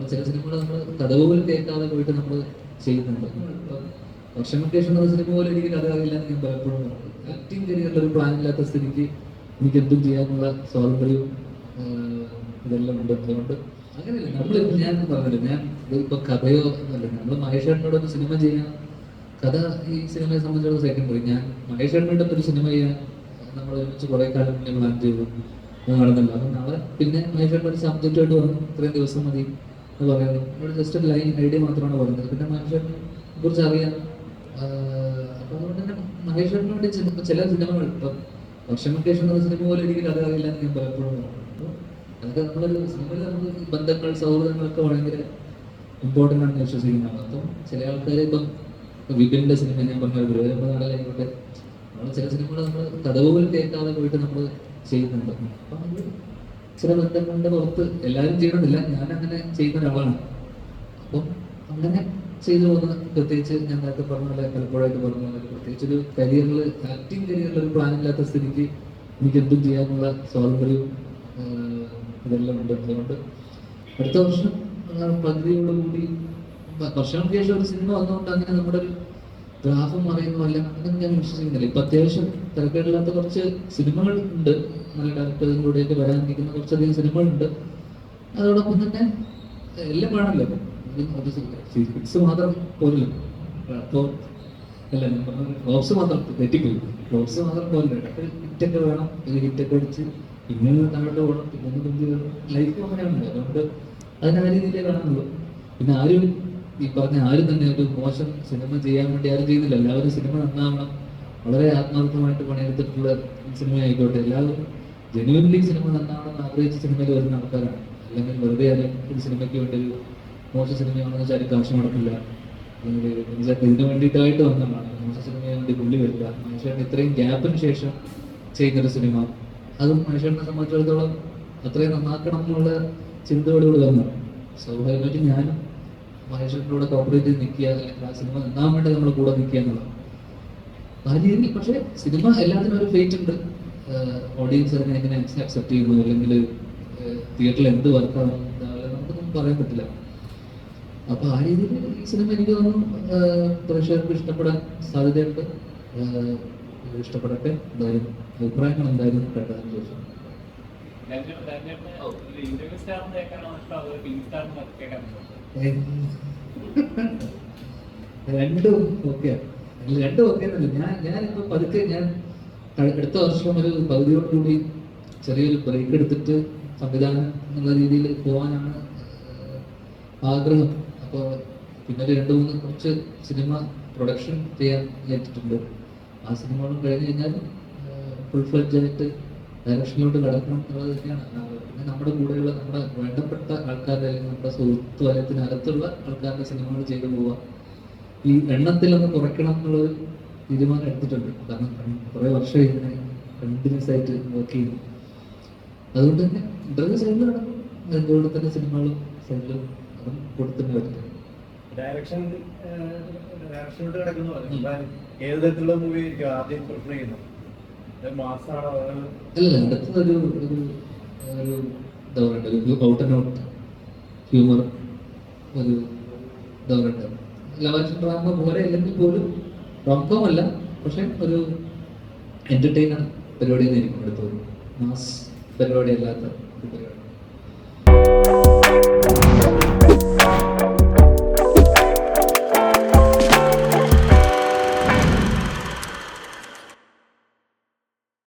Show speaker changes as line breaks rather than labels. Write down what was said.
നമ്മൾ ചില സിനിമകൾ നമ്മൾ കഥ പോലും കേൾക്കാതെ പോയിട്ട് നമ്മൾ ചെയ്യുന്നുണ്ട്. ശേഷം എന്ന സിനിമ പോലും എനിക്ക് കഥ അറിയില്ല എന്ന് ഞാൻ പലപ്പോഴും ആക്ടിങ് കരിയറിൽ ഒരു പ്ലാൻ ഇല്ലാത്ത സ്ഥിതിക്ക് എനിക്ക് എന്തും ചെയ്യാനുള്ള സ്വാതന്ത്ര്യവും ഇതെല്ലാം ഉണ്ട്. അതുകൊണ്ട് അങ്ങനെയല്ല. നമ്മൾ ഞാൻ പറഞ്ഞില്ല ഞാൻ ഇപ്പൊ കഥയോ അല്ല നമ്മൾ മഹേഷേട്ടനോട് ഒരു സിനിമ ചെയ്യാൻ കഥ ഈ സിനിമയെ സംബന്ധിച്ചിടത്തോളം സെക്കൻഡറി ഞാൻ മഹേഷേട്ടനോട് ഒരു സിനിമ ചെയ്യാൻ നമ്മൾ ഒരുമിച്ച് കുറെ കാലം ഞാൻ പ്ലാൻ ചെയ്തു. നടന്നില്ല. അപ്പം നാളെ പിന്നെ മഹേഷേട്ടൻ ഒരു സബ്ജക്റ്റായിട്ട് വന്നു. ഇത്രയും ദിവസം മതി. എന്ന് പറയുന്നത് നമ്മൾ ജസ്റ്റ് ഒരു ലൈൻ ഐഡിയ മാത്രമാണ് പറയുന്നത്. പിന്നെ മഹേഷ്വരനെ കുറിച്ച് അറിയാം. അപ്പൊ അതുകൊണ്ട് തന്നെ മഹേഷ്വരന് വേണ്ടി ചില സിനിമകൾ ഇപ്പം വർഷങ്ങൾക്ക് ശേഷം എന്ന സിനിമ പോലെ എനിക്ക് കഥ അറിയില്ല എന്ന് ഞാൻ പലപ്പോഴും പറഞ്ഞു അതൊക്കെ നമ്മളൊരു സിനിമയിൽ നമുക്ക് ബന്ധങ്ങൾ സൗഹൃദങ്ങളൊക്കെ ഭയങ്കര ഇമ്പോർട്ടന്റ് ആണെന്ന് വിശ്വസിക്കുന്നതാണ് അപ്പം ചില ആൾക്കാർ ഇപ്പം വിപിന്റെ സിനിമ ഞാൻ പറഞ്ഞ ഗുരുവായൂരപ്പ നാടകമായിക്കോട്ടെ നമ്മൾ ചില സിനിമകൾ നമ്മൾ കഥ പോലും കേൾക്കാതെ പോയിട്ട് നമ്മൾ ചെയ്യുന്നുണ്ട്. അപ്പം അത് ചില ബന്ധങ്ങളുടെ പുറത്ത് എല്ലാവരും ചെയ്യണമെന്നില്ല. ഞാൻ അങ്ങനെ ചെയ്യുന്ന ഒരാളാണ്. അപ്പം അങ്ങനെ ചെയ്തു പോകുന്ന പ്രത്യേകിച്ച് ഞാൻ നേരത്തെ പറഞ്ഞ പോലെ പലപ്പോഴായിട്ട് പറഞ്ഞ പോലെ പ്രത്യേകിച്ച് ഒരു കരിയറിൽ ആക്ടിങ് കരിയറിൽ ഒരു പ്ലാൻ ഇല്ലാത്ത സ്ഥിതിക്ക് എനിക്ക് എന്തും ചെയ്യാനുള്ള സ്വാതന്ത്ര്യവും ഇതെല്ലാം ഉണ്ട്. അതുകൊണ്ട് അടുത്ത വർഷം പദ്ധതിയോടുകൂടി വർഷങ്ങൾക്ക് ശേഷം ഒരു സിനിമ വന്നുകൊണ്ട് അങ്ങനെ നമ്മുടെ ഒരു ഗ്രാഫം മറിയുന്നതല്ല അങ്ങനെ ഞാൻ വിശ്വസിക്കുന്നില്ല. ഇപ്പൊ അത്യാവശ്യം തിരക്കേടില്ലാത്ത കുറച്ച് സിനിമകൾ ഉണ്ട് നല്ല ഡയറക്ടേഴ്സും കൂടെയൊക്കെ വരാനിരിക്കുന്ന കുറച്ചധികം സിനിമകളുണ്ട്. അതോടൊപ്പം തന്നെ എല്ലാം വേണമല്ലോ. ഫിസിക്സ് മാത്രം പോരല്ലോ. അല്ല ഫ്ലോപ്സ് മാത്രം തെറ്റിപ്പോയി. ഫ്ലോപ്സ് മാത്രം പോരല്ലോ. ഹിറ്റൊക്കെ വേണം. ഹിറ്റൊക്കെ അടിച്ച് പിന്നെ താഴോട്ട് പോകണം. പിന്നെ ലൈഫ് അങ്ങനെയാണല്ലോ. അതുകൊണ്ട് അതിന് രീതിയിലേ കാണുന്നുള്ളൂ. പിന്നെ ആരും ഈ പറഞ്ഞ ആരും തന്നെ ഒരു മോശം സിനിമ ചെയ്യാൻ വേണ്ടി ആരും ചെയ്യുന്നില്ല. എല്ലാവരും സിനിമ നന്നാവണം. വളരെ ആത്മാർത്ഥമായിട്ട് പണിയെടുത്തിട്ടുള്ള സിനിമ ആയിക്കോട്ടെ എല്ലാവരും ജെന്യൂൻലി സിനിമ നന്നാവണം എന്ന് ആഗ്രഹിച്ച സിനിമയിൽ വരുന്ന ആൾക്കാരാണ്. അല്ലെങ്കിൽ വെറുതെ ആരും ഒരു സിനിമയ്ക്ക് വേണ്ടി ഒരു മോശം സിനിമയാണെന്ന് വെച്ചാൽ കാശ് മുടക്കില്ല. അല്ലെങ്കിൽ ഇതിന് വേണ്ടിയിട്ടായിട്ട് വന്നതാണ്. മോശം സിനിമയെ വേണ്ടി പുള്ളി വരില്ല. മനുഷ്യരുടെ ഇത്രയും ഗ്യാപ്പിന് ശേഷം ചെയ്യുന്നൊരു സിനിമ. അതും മനുഷ്യനെ സംബന്ധിച്ചിടത്തോളം അത്രയും നന്നാക്കണം എന്നുള്ള ചിന്തയോടുകൂടി വന്നു. സ്വാഭാവികമായിട്ടും ഞാനും മഹേശ്വരനോട് കോപ്പറേറ്റ് ചെയ്ത് നിൽക്കുക അല്ലെങ്കിൽ ആ സിനിമ നന്നാൻ വേണ്ടി നമ്മൾ കൂടെ നിൽക്കുക എന്നുള്ളത്. ആ രീതിയിൽ പക്ഷേ സിനിമ എല്ലാത്തിനും ഒരു ഫേറ്റ് ഉണ്ട്. ഓഡിയൻസ് അതിനെ എങ്ങനെ അക്സെപ്റ്റ് ചെയ്യുന്നു അല്ലെങ്കിൽ തിയേറ്ററിൽ എന്ത് വർക്കാണ് നമുക്കൊന്നും പറയാൻ പറ്റില്ല. അപ്പൊ ആ രീതിയിൽ ഈ സിനിമ എനിക്ക് തോന്നുന്നു പ്രേക്ഷകർക്ക് ഇഷ്ടപ്പെടാൻ സാധ്യതയുണ്ട്. ഇഷ്ടപ്പെടട്ടെ. എന്തായാലും അഭിപ്രായങ്ങൾ എന്തായാലും കേട്ടതിന് ശേഷം. രണ്ടും ഓക്കെ. രണ്ടും ഓക്കെ എന്നല്ല. ഞാൻ ഞാനിപ്പോ പതുക്കെ ഞാൻ അടുത്ത വർഷം ഒരു പകുതിയോടുകൂടി ചെറിയൊരു ബ്രേക്ക് എടുത്തിട്ട് സംവിധാനം എന്നുള്ള രീതിയിൽ പോകാനാണ് ആഗ്രഹം. അപ്പോൾ പിന്നെ രണ്ടു മൂന്ന് കുറച്ച് സിനിമ പ്രൊഡക്ഷൻ ചെയ്യാൻ ഏറ്റിട്ടുണ്ട്. ആ സിനിമകളും കഴിഞ്ഞു കഴിഞ്ഞാൽ ഫുൾ ഫ്ലഡ്ജ് ആയിട്ട് ഡയറക്ഷനിലോട്ട് കടക്കണം എന്നുള്ളത് തന്നെയാണ്. പിന്നെ നമ്മുടെ കൂടെയുള്ള നമ്മുടെ വേണ്ടപ്പെട്ട ആൾക്കാരുടെ അല്ലെങ്കിൽ നമ്മുടെ സുഹൃത്ത് വലയത്തിനകത്തുള്ള ആൾക്കാരുടെ സിനിമകൾ ചെയ്തു പോവുക. ഈ എണ്ണത്തിലൊന്ന് കുറയ്ക്കണം എന്നുള്ളൊരു തീരുമാനം എടുത്തിട്ടുണ്ട്. കാരണം കുറേ വർഷം ഇങ്ങനെ കണ്ടിന്യൂസ് ആയിട്ട് വർക്ക് ചെയ്യുന്നു. അതുകൊണ്ട് തന്നെ ഇന്റർവ്യൂ സൈഡിൽ നടക്കും. അതിന്റെ കൂടെ തന്നെ സിനിമകളും സൈഡിലും അതും കൊടുത്തിട്ട് പറ്റും
ഡയറക്ഷൻ ഡയറക്ഷനിലോട്ട് കിടക്കുന്നു ഏത് തരത്തിലുള്ള മൂവി ആദ്യം പ്രിഫർ ചെയ്യുന്നത്? മാസാണോ
അല്ല അടുത്ത ഒരു ഒരു എന്താ പറയണ്ട ഒരു ഔട്ട് ആൻഡ് ഔട്ട് ഹ്യൂമർ ഒരു എന്താ പറയണ്ട ലവാഷൻ ഡ്രാമ പോലെ അല്ലെങ്കിൽ പോലും റോംകോം അല്ല പക്ഷെ ഒരു എന്റർടൈനർ പരിപാടി അടുത്തത് മാസ് പരിപാടി അല്ലാത്ത ഒരു പരിപാടി.